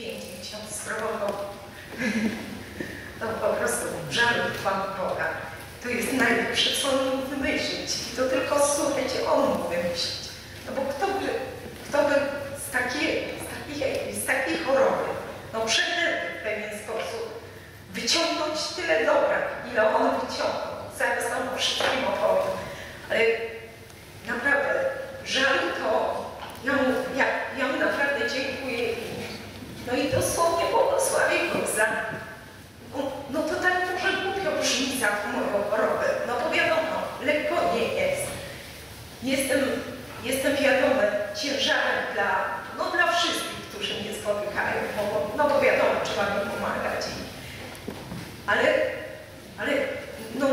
pięknie ksiądz spróbował. To po prostu żal Pan Boga. To jest najlepsze, co on mógł wymyślić. I to tylko słuchajcie, on mógł wymyślić. No bo kto by, kto by z takiej, z takiej, z takiej choroby, no przeklęty w pewien sposób, wyciągnąć tyle dobra, ile on wyciągnął. Zaraz o wszystkim opowiem. Ale naprawdę, żal to, ja mu, ja, ja mu naprawdę dziękuję. No i dosłownie błogosławię go za no, no to tak może głupio brzmi za tą moją chorobę. No bo wiadomo, lekko nie jest. Jestem, jestem wiadomo ciężarem dla, no dla wszystkich, którzy mnie spotykają, bo, no bo wiadomo, trzeba mi pomagać. I, ale, ale no,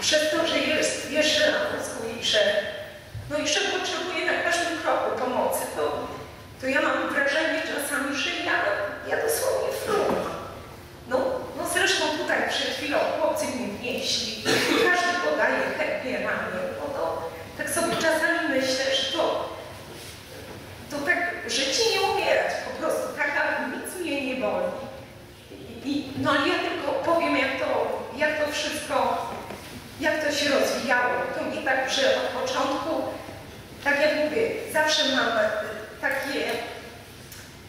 przez to, że jest jeszcze na wózku i że, no i że potrzebuję na każdym kroku pomocy, to, to ja mam wrażenie czasami, że ja, ja dosłownie fruwam. No, no zresztą tutaj przed chwilą chłopcy mnie wnieśli, każdy podaje chętnie ramię, no to tak sobie czasami myślę, że to, tak życie nie umierać, po prostu taka nic mnie nie boli. I, no ale ja tylko powiem, jak to, jak to wszystko, jak to się rozwijało. To nie tak, że od początku, tak jak mówię, zawsze mam takie,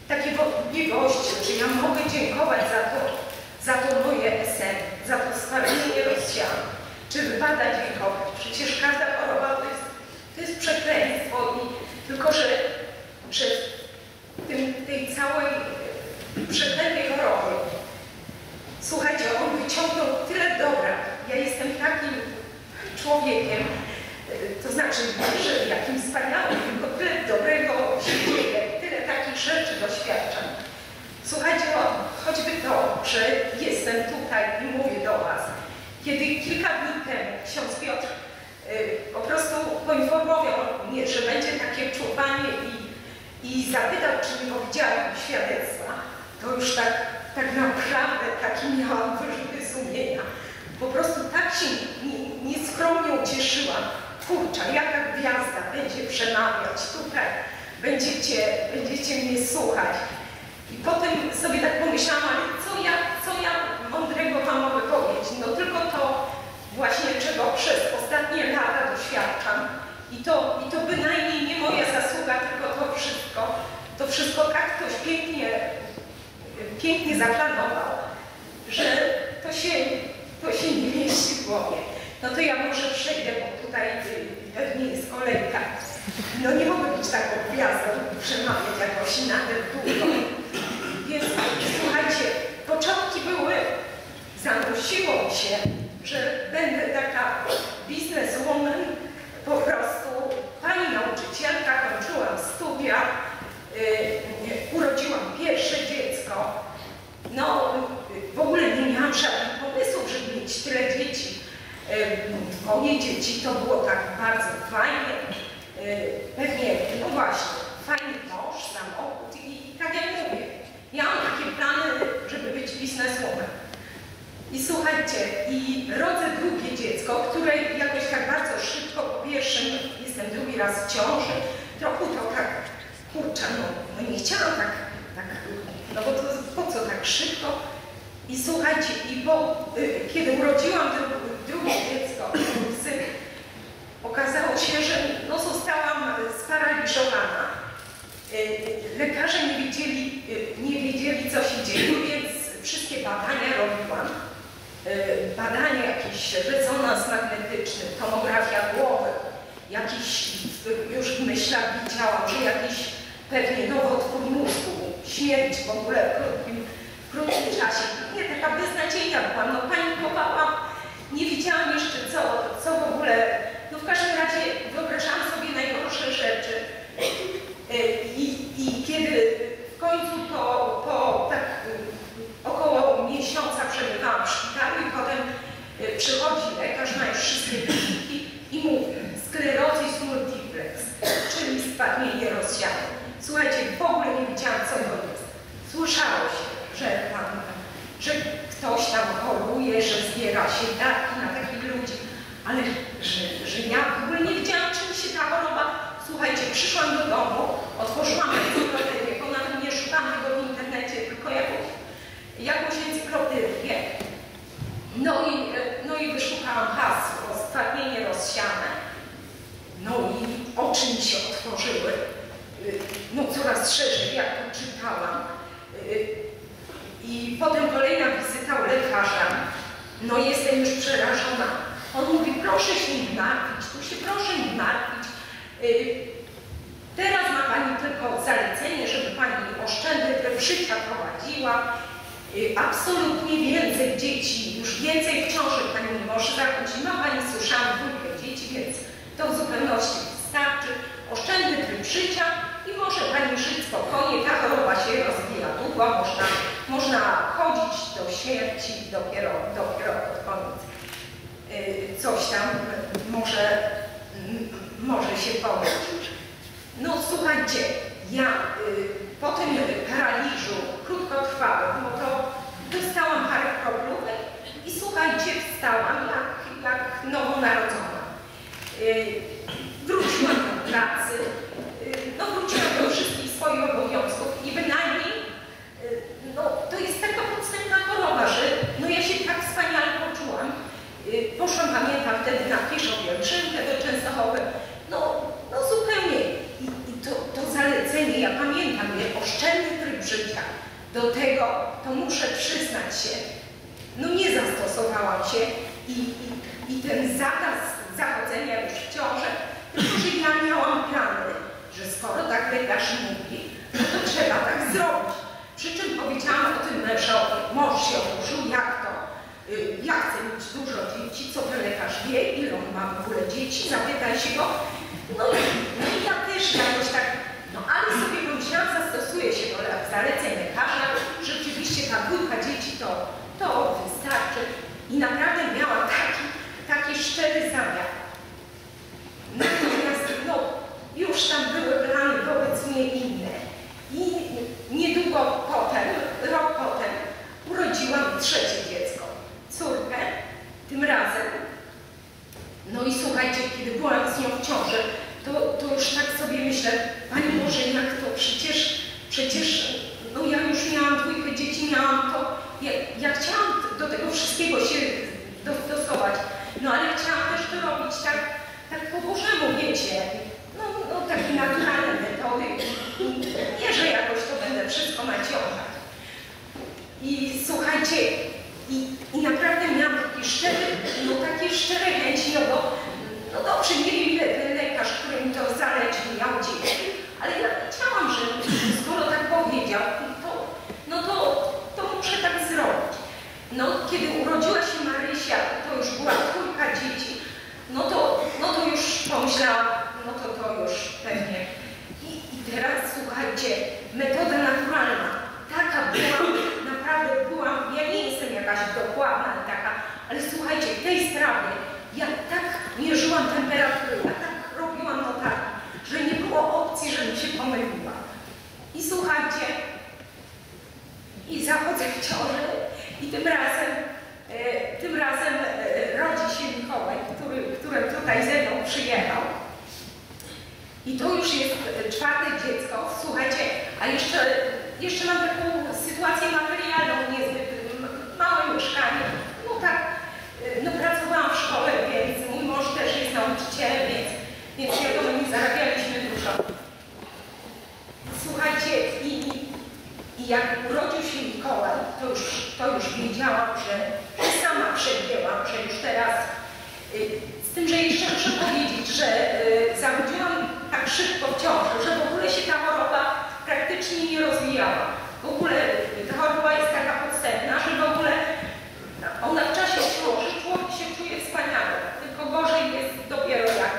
takie wątpliwości, czy ja mogę dziękować za to, za to moje SN, za to stwardnienie rozsiane, czy wypada dziękować. Przecież każda choroba to jest, to jest przekleństwo i tylko, że, że tym, tej całej przeklętej choroby, słuchajcie, on wyciągnął tyle dobra. Ja jestem takim człowiekiem, to znaczy że jakim wspaniałym, tylko tyle dobrego się dzieje, tyle takich rzeczy doświadczam. Słuchajcie, choćby to, że jestem tutaj i mówię do Was. Kiedy kilka dni temu ksiądz Piotr y, po prostu poinformował mnie, że będzie takie czuwanie i, i zapytał, czy nie powiedziałem świadectwa, to już tak, tak naprawdę taki miałam wyrzuty sumienia. Po prostu tak się nieskromnie ucieszyłam. Kurczę, jaka gwiazda będzie przemawiać tutaj. Będziecie, będziecie mnie słuchać. I potem sobie tak pomyślałam, ale co ja, co ja mądrego Wam mogę powiedzieć? No tylko to właśnie, czego przez ostatnie lata doświadczam. I to, I to bynajmniej nie moja zasługa, tylko to wszystko, to wszystko tak ktoś pięknie, pięknie zaplanował, że to się, to się nie mieści w głowie. No to ja może przejdę, bo tutaj pewnie jest kolejka. No nie mogę być taką gwiazdą, przemawiać jakoś nawet długo. Więc słuchajcie, początki były, zanosiło się, że będę taka bizneswoman, po prostu pani nauczycielka, kończyłam studia, yy, urodziłam pierwsze dziecko. No, w ogóle nie miałam żadnych pomysłów, żeby mieć tyle dzieci. Yy, moje dzieci to było tak bardzo fajnie. Yy, pewnie, no właśnie, fajny mąż, samochód i, i tak jak mówię, Miałam takie plany, żeby być bizneswoman. I słuchajcie, i rodzę drugie dziecko, które jakoś tak bardzo szybko, po pierwszym jestem drugi raz w ciąży, trochę to tak, kurczę, no, no nie chciałam tak, tak, no bo to po co tak szybko? I słuchajcie, i bo y, kiedy urodziłam dru, drugie dziecko, syn, okazało się, że no, zostałam sparaliżowana Y, lekarze nie wiedzieli, y, nie wiedzieli, co się dzieje, więc wszystkie badania robiłam. Y, badania jakieś, rezonans magnetyczny, tomografia głowy, jakiś, już w myślach widziałam, że jakiś pewnie nowotwór mózgu, śmierć w ogóle w krótkim, w krótkim czasie. Taka beznadziejna byłam, no panikowałam, nie wiedziałam jeszcze co, co w ogóle, no w każdym razie wyobrażałam sobie najgorsze rzeczy. I, I, kiedy w końcu po, po tak około miesiąca przebywałam w szpitalu i potem y, przychodzi lekarz, już wszystkie wyniki i mówi sklerozis multiplex, czyli spadnienie rozsiane. Słuchajcie, w ogóle nie wiedziałam, co to jest. Słyszało się, że tam, że ktoś tam choruje, że zbiera się daki na takich ludzi, ale że, że ja w ogóle nie wiedziałam, czym się ta choroba... Słuchajcie, przyszłam do domu, otworzyłam encyklopedię, ona nie szukam tego w internecie, tylko jakąś, jakąś encyklopedię. No i, no i wyszukałam hasło, stwardnienie rozsiane. No i oczy mi się otworzyły. Y, no coraz szerzej, jak to czytałam. Potem kolejna wizyta u lekarza. No jestem już przerażona. On mówi, proszę się nie martwić, tu się proszę nie martwić. Y, Teraz ma Pani tylko zalecenie, żeby Pani oszczędny tryb życia prowadziła. Y, Absolutnie więcej dzieci, już więcej książek Pani nie może zakupić. Ma Pani, słyszałam, dwójkę dzieci, więc to w zupełności wystarczy. Oszczędny tryb życia i może Pani żyć spokojnie. Ta choroba się rozwija długo, można, można chodzić do śmierci dopiero, dopiero pod koniec. Y, Coś tam może, może się podać. No słuchajcie, ja y, po tym paraliżu krótkotrwałym, bo to dostałam parę kroplówek i słuchajcie, wstałam jak, jak nowonarodzona. Y, wróciłam do pracy, y, no wróciłam do wszystkich swoich obowiązków i bynajmniej y, no, to jest taka podstępna choroba, że no ja się tak wspaniale poczułam. Y, Poszłam, pamiętam, wtedy na pieszą pielgrzymkę do Częstochowy. No, no zupełnie. I, i to, to ja pamiętam je, oszczędny tryb życia. Do tego, to muszę przyznać się, no nie zastosowałam się i, i, i ten zakaz zachodzenia już w ciążę, tylko że ja miałam plany, że skoro tak lekarz mówi, no to trzeba tak zrobić. Przy czym powiedziałam o tym mężowi, mąż się oburzył, jak to? Y, Ja chcę mieć dużo dzieci, co ten lekarz wie, ile on ma w ogóle dzieci, zapytaj się go. No i, no ja też jakoś tak, no ale sobie pomyślałam, zastosuję się do zaleceń lekarza, rzeczywiście ta dwójka dzieci to, to wystarczy. I naprawdę miałam taki, taki szczery zamiar. Natomiast no, już tam były plany wobec mnie inne. I niedługo potem, rok potem, urodziłam trzecie dziecko, córkę, tym razem. No i słuchajcie, kiedy byłam z nią w ciąży, to, to już tak sobie myślę, Pani Boże, jak to przecież, przecież, no ja już miałam dwójkę dzieci, miałam to, ja, ja chciałam do tego wszystkiego się dostosować, no ale chciałam też to robić tak, tak po Bożemu, wiecie, no, no takie naturalne metody, nie, że jakoś to będę wszystko naciągać. I słuchajcie, i, i naprawdę miałam takie szczere, no takie szczere chęci, no bo, no dobrze, nie wiem ile ten lekarz, który mi to zalecił, miał dzieci, ale ja wiedziałam, że skoro tak powiedział, to, no to, to muszę tak zrobić. No, kiedy urodziła się Marysia, to już była trójka dzieci, no to, no to już pomyślałam, no to to już pewnie. I, i teraz słuchajcie, metoda naturalna, taka byłam, naprawdę byłam, ja nie jestem jakaś dokładna i taka, ale słuchajcie, w tej sprawie ja tak mierzyłam temperaturę, ja tak robiłam notatki, że nie było opcji, żebym się pomyliła. I słuchajcie, i zachodzę w ciążę i tym razem, e, tym razem e, rodzi się Mikołaj, który, który tutaj ze mną przyjechał. I to już jest czwarte dziecko. Słuchajcie, a jeszcze, jeszcze mam taką sytuację materialną niezbyt małe mieszkanie. No tak, e, no pracowałam w szkole, więc mój mąż też jest nauczycielem, więc, więc wiadomo, nie zarabialiśmy dużo. Słuchajcie, i, i, jak urodził się to już, to już wiedziałam, że, że sama przegięłam, że już teraz y, z tym, że jeszcze muszę powiedzieć, że y, zachodziłam tak szybko w ciąży, że w ogóle się ta choroba praktycznie nie rozwijała. W ogóle y, ta choroba jest taka podstępna, że w ogóle ona w czasie ciąży człowiek się czuje wspaniale, tylko gorzej jest dopiero jak,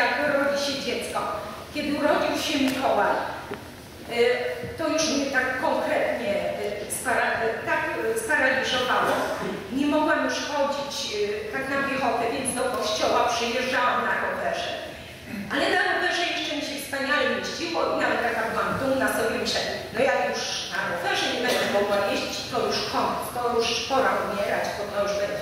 jak rodzi się dziecko. Kiedy urodził się Mikołaj, to już mnie tak Y, tak na piechotę, więc do kościoła przyjeżdżałam na rowerze. Ale na rowerze jeszcze mi się wspaniale mieściło i nawet taka byłam dumna sobie myślę, no jak już na rowerze nie będę mogła jeździć, to już koniec, to już pora umierać, bo to już będzie